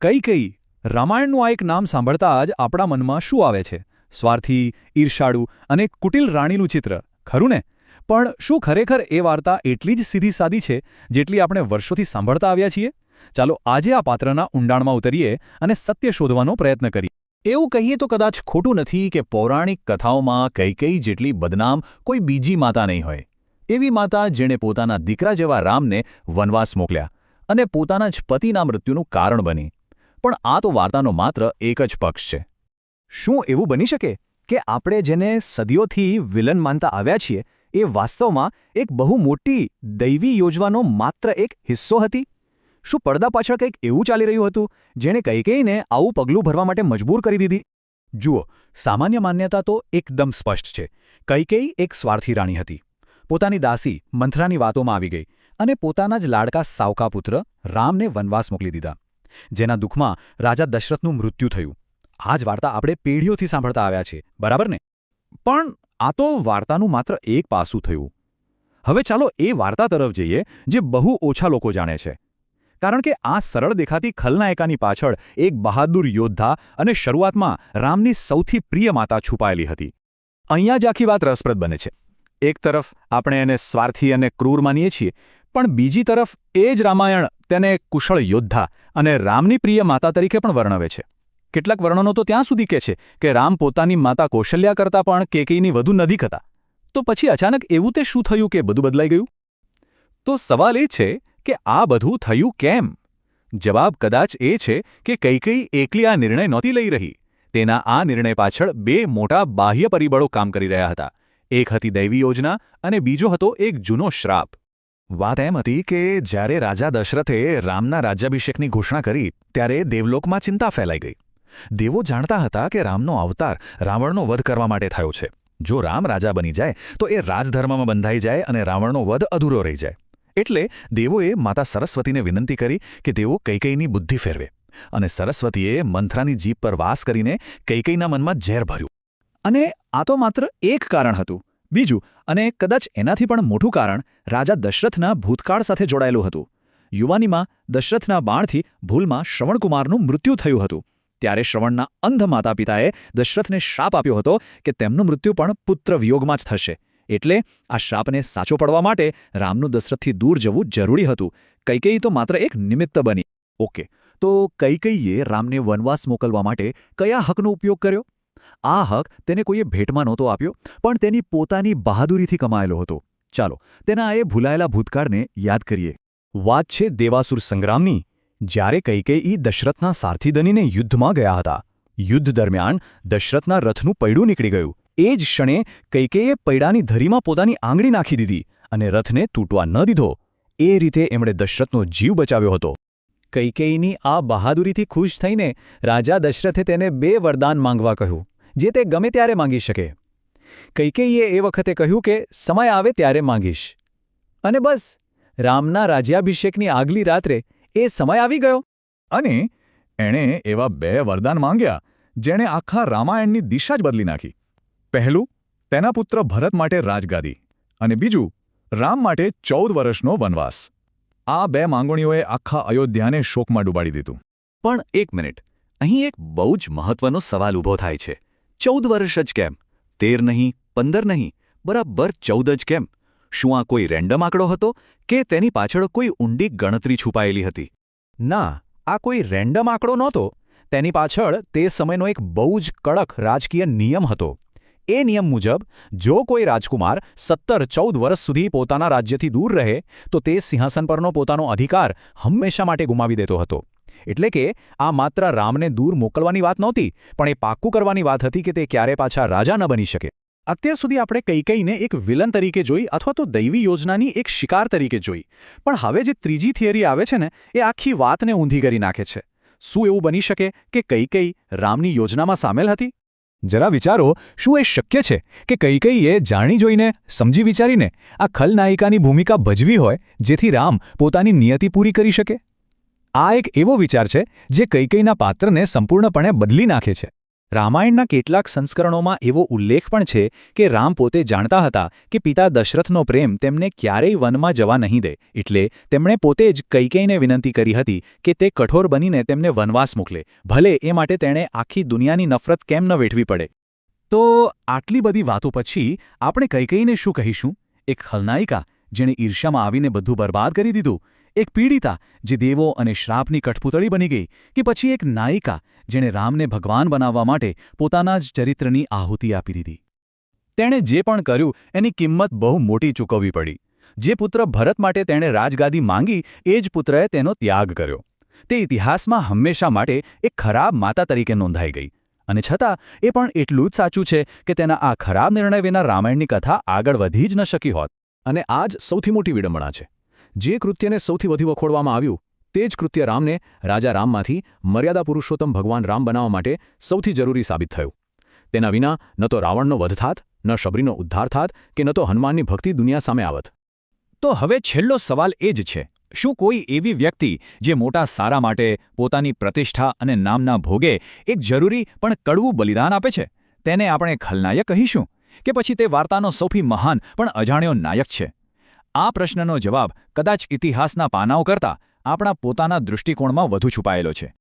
કઈ કઈ? રામાયણનું આ એક નામ સાંભળતા જ આપણા મનમાં શું આવે છે? સ્વાર્થી, ઈર્ષાળુ અને કુટિલ રાણીનું ચિત્ર, ખરું ને? પણ શું ખરેખર એ વાર્તા એટલી જ સીધી સાદી છે જેટલી આપણે વર્ષોથી સાંભળતા આવ્યા છીએ? ચાલો આજે આ પાત્રના ઊંડાણમાં ઉતરીએ અને સત્ય શોધવાનો પ્રયત્ન કરીએ. એવું કહીએ તો કદાચ ખોટું નથી કે પૌરાણિક કથાઓમાં કઈ જેટલી બદનામ કોઈ બીજી માતા નહીં હોય. એવી માતા જેણે પોતાના દીકરા જેવા રામને વનવાસ મોકલ્યા અને પોતાના જ પતિના મૃત્યુનું કારણ બની. પણ આ તો વાર્તાનો માત્ર એક જ પક્ષ છે. શું એવું બની શકે કે આપણે જેને સદીઓથી વિલન માનતા આવ્યા છીએ, એ વાસ્તવમાં એક બહુ મોટી દૈવી યોજવાનો માત્ર એક હિસ્સો હતી? શું પડદા પાછળ કંઈક એવું ચાલી રહ્યું હતું, જેણે કઈકઈને આવું પગલું ભરવા માટે મજબૂર કરી દીધી? જુઓ, સામાન્ય માન્યતા તો એકદમ સ્પષ્ટ છે. કૈકેયી એક સ્વાર્થી રાણી હતી. પોતાની દાસી મંથરાની વાતોમાં આવી ગઈ અને પોતાના જ લાડકા સાવકા પુત્ર રામને વનવાસ મોકલી દીધા. જેના દુઃખમાં રાજા દશરથનું મૃત્યુ થયું. આ જ વાર્તા આપણે પેઢીઓથી સાંભળતા આવ્યા છે બરાબર ને? પણ આ તો વાર્તાનું માત્ર એક પાસું થયું. હવે ચાલો એ વાર્તા તરફ જઈએ, જે બહુ ઓછા લોકો જાણે છે. કારણ કે આ સરળ દેખાતી ખલનાયકાની પાછળ એક બહાદુર યોદ્ધા અને શરૂઆતમાં રામની સૌથી પ્રિય માતા છુપાયેલી હતી. અહીંયા જ આખી વાત રસપ્રદ બને છે. એક તરફ આપણે એને સ્વાર્થી અને ક્રૂર માનીએ છીએ પણ બીજી તરફ, એ જ રામાયણ તેને કુશળ યોદ્ધા અને રામની પ્રિય માતા તરીકે પણ વર્ણવે છે. કેટલાક વર્ણનો તો ત્યાં સુધી કહે છે કે રામ પોતાની માતા કૌશલ્યા કરતાં પણ કેકઈની વધુ નજીક હતા તો પછી અચાનક એવું તે શું થયું કે બધું બદલાઈ ગયું? તો સવાલ એ છે કે આ બધું થયું કેમ? જવાબ કદાચ એ છે કે કૈકઈ એકલી આ નિર્ણય નહોતી લઈ રહી. તેના આ નિર્ણય પાછળ બે મોટા બાહ્ય પરિબળો કામ કરી રહ્યા હતા. એક હતી દૈવી યોજના અને બીજો હતો એક જૂનો શ્રાપ. વાત એમ હતી કે જ્યારે રાજા દશરથે રામના રાજ્યાભિષેકની ઘોષણા કરી, ત્યારે દેવલોકમાં ચિંતા ફેલાઈ ગઈ. દેવો જાણતા હતા કે રામનો અવતાર રાવણનો વધ કરવા માટે થયો છે. જો રામ રાજા બની જાય, તો એ રાજધર્મમાં બંધાઈ જાય અને રાવણનો વધ અધૂરો રહી જાય. એટલે દેવોએ માતા સરસ્વતીને વિનંતી કરી કે તેઓ કૈકઈની બુદ્ધિ ફેરવે અને સરસ્વતીએ મંથરાની જીભ પર વાસ કરીને કૈકઈના મનમાં ઝેર ભર્યું. અને આ તો માત્ર એક કારણ હતું. બીજું, અને કદાચ એનાથી પણ મોટું કારણ, રાજા દશરથના ભૂતકાળ સાથે જોડાયેલું હતું. યુવાનીમાં દશરથના બાણથી ભૂલમાં શ્રવણકુમારનું મૃત્યુ થયું હતું. ત્યારે શ્રવણના અંધ માતા પિતાએ દશરથને શ્રાપ આપ્યો હતો કે તેમનું મૃત્યુ પણ પુત્ર વિયોગમાં જ થશે. એટલે આ શ્રાપને સાચો પડવા માટે રામનું દશરથથી દૂર જવું જરૂરી હતું. કૈકેયી તો માત્ર એક નિમિત્ત બની. ઓકે, તો કૈકૈયે રામને વનવાસ મોકલવા માટે કયા હકનો ઉપયોગ કર્યો? આ હક તેને કોઈએ ભેટમાં નહોતો આપ્યો, પણ તેની પોતાની બહાદુરીથી કમાયેલો હતો. ચાલો, તેના એ ભૂલાયેલા ભૂતકાળને યાદ કરીએ. વાત છે દેવાસુર સંગ્રામની, જ્યારે કૈકેયી દશરથના સારથી બનીને યુદ્ધમાં ગયા હતા. યુદ્ધ દરમિયાન દશરથના રથનું પૈડું નીકળી ગયું. એ જ ક્ષણે કૈકેયે પૈડાની ધરીમાં પોતાની આંગળી નાખી દીધી અને રથને તૂટવા ન દીધો. એ રીતે એમણે દશરથનો જીવ બચાવ્યો હતો. કૈકેયીની આ બહાદુરીથી ખુશ થઈને રાજા દશરથે તેને બે વરદાન માંગવા કહ્યું, જે તે ગમે ત્યારે માંગી શકે. કૈકેયીએ એ વખતે કહ્યું કે, સમય આવે ત્યારે માંગીશ. અને બસ, રામના રાજ્યાભિષેકની આગલી રાત્રે એ સમય આવી ગયો. અને એણે એવા બે વરદાન માંગ્યા, જેણે આખા રામાયણની દિશા જ બદલી નાખી. પહેલું, તેના પુત્ર ભરત માટે રાજગાદી અને બીજું, રામ માટે ચૌદ વર્ષનો વનવાસ. આ બે માંગણીઓએ આખા અયોધ્યાને શોકમાં ડૂબાડી દીધું. પણ એક મિનિટ, અહીં એક બહુ જ મહત્વનો સવાલ ઊભો થાય છે. ચૌદ વર્ષ જ કેમ? તેર નહીં, પંદર નહીં, બરાબર ચૌદ જ કેમ? શું આ કોઈ રેન્ડમ આંકડો હતો કે તેની પાછળ કોઈ ઊંડી ગણતરી છુપાયેલી હતી? ના, આ કોઈ રેન્ડમ આંકડો નહોતો. તેની પાછળ તે સમયનો એક બહુ જ કડક રાજકીય નિયમ હતો. એ નિયમ મુજબ, જો કોઈ રાજકુમાર સત્તર ચૌદ વર્ષ સુધી પોતાના રાજ્યથી દૂર રહે, તો તે સિંહાસન પરનો પોતાનો અધિકાર હંમેશા માટે ગુમાવી દેતો હતો. એટલે કે, આ માત્ર રામને દૂર મોકલવાની વાત નહોતી, પણ એ પાક્કું કરવાની વાત હતી કે તે ક્યારે પાછા રાજા ન બની શકે. અત્યાર સુધી આપણે કૈકઈને એક વિલન તરીકે જોઈ અથવા તો દૈવી યોજનાની એક શિકાર તરીકે જોઈ. પણ હવે જે ત્રીજી થિયરી આવે છે ને, એ આખી વાતને ઊંધી કરી નાખે છે. શું એવું બની શકે કે કૈકઈ રામની યોજનામાં સામેલ હતી? જરા વિચારો, શું એ શક્ય છે કે કૈકઈએ જાણી જોઈને, સમજી વિચારીને આ ખલનાયિકાની ભૂમિકા ભજવી હોય, જેથી રામ પોતાની નિયતિ પૂરી કરી શકે? આ એક એવો વિચાર છે જે કૈકઈના પાત્રને સંપૂર્ણપણે બદલી નાખે છે. રામાયણના કેટલાક સંસ્કરણોમાં એવો ઉલ્લેખ પણ છે કે રામ પોતે જાણતા હતા કે પિતા દશરથનો પ્રેમ તેમને ક્યારેય વનમાં જવા નહીં દે, એટલે તેમણે પોતે જ કૈકેયને વિનંતી કરી હતી કે તે કઠોર બનીને તેમને વનવાસ મોકલે, ભલે એ માટે તેણે આખી દુનિયાની નફરત કેમ ન વેઠવી પડે. તો આટલી બધી વાતો પછી આપણે કૈકેયને શું કહીશું? એક ખલનાયિકા જેણે ઈર્ષ્યામાં આવીને બધું બરબાદ કરી દીધું? એક પીડિતા જે દેવો અને શ્રાપની કઠપૂતળી બની ગઈ કે પછી એક નાયિકા જેણે રામને ભગવાન બનાવવા માટે પોતાના જ ચરિત્રની આહુતિ આપી દીધી. તેણે જે પણ કર્યું, એની કિંમત બહુ મોટી ચૂકવવી પડી. જે પુત્ર ભરત માટે તેણે રાજગાદી માંગી, એ જ પુત્રએ તેનો ત્યાગ કર્યો. તે ઇતિહાસમાં હંમેશા માટે એક ખરાબ માતા તરીકે નોંધાઈ ગઈ. અને છતાં, એ પણ એટલું જ સાચું છે કે તેના આ ખરાબ નિર્ણય વિના રામાયણની કથા આગળ વધી જ ન શકી હોત. અને આ જ સૌથી મોટી વિડંબણા છે. જે કૃત્યને સૌથી વધુ વખોડવામાં આવ્યું, તે જ કૃત્ય રામને રાજા રામમાંથી મર્યાદા પુરુષોત્તમ ભગવાન રામ બનાવવા માટે સૌથી જરૂરી સાબિત થયું. તેના વિના ન તો રાવણનો વધ થાત, ન શબરીનો ઉદ્ધાર થાત કે ન તો હનુમાનની ભક્તિ દુનિયા સામે આવત. તો હવે છેલ્લો સવાલ એ જ છે, શું કોઈ એવી વ્યક્તિ જે મોટા સારા માટે પોતાની પ્રતિષ્ઠા અને નામના ભોગે એક જરૂરી પણ કડવું બલિદાન આપે છે? તેને આપણે ખલનાયક કહીશું? કે પછી તે વાર્તાનો સૌથી મહાન પણ અજાણ્યો નાયક છે? આ પ્રશ્નનો જવાબ કદાચ ઇતિહાસના પાનાઓ કરતાં આપણા પોતાના દૃષ્ટિકોણમાં વધુ છુપાયેલો છે.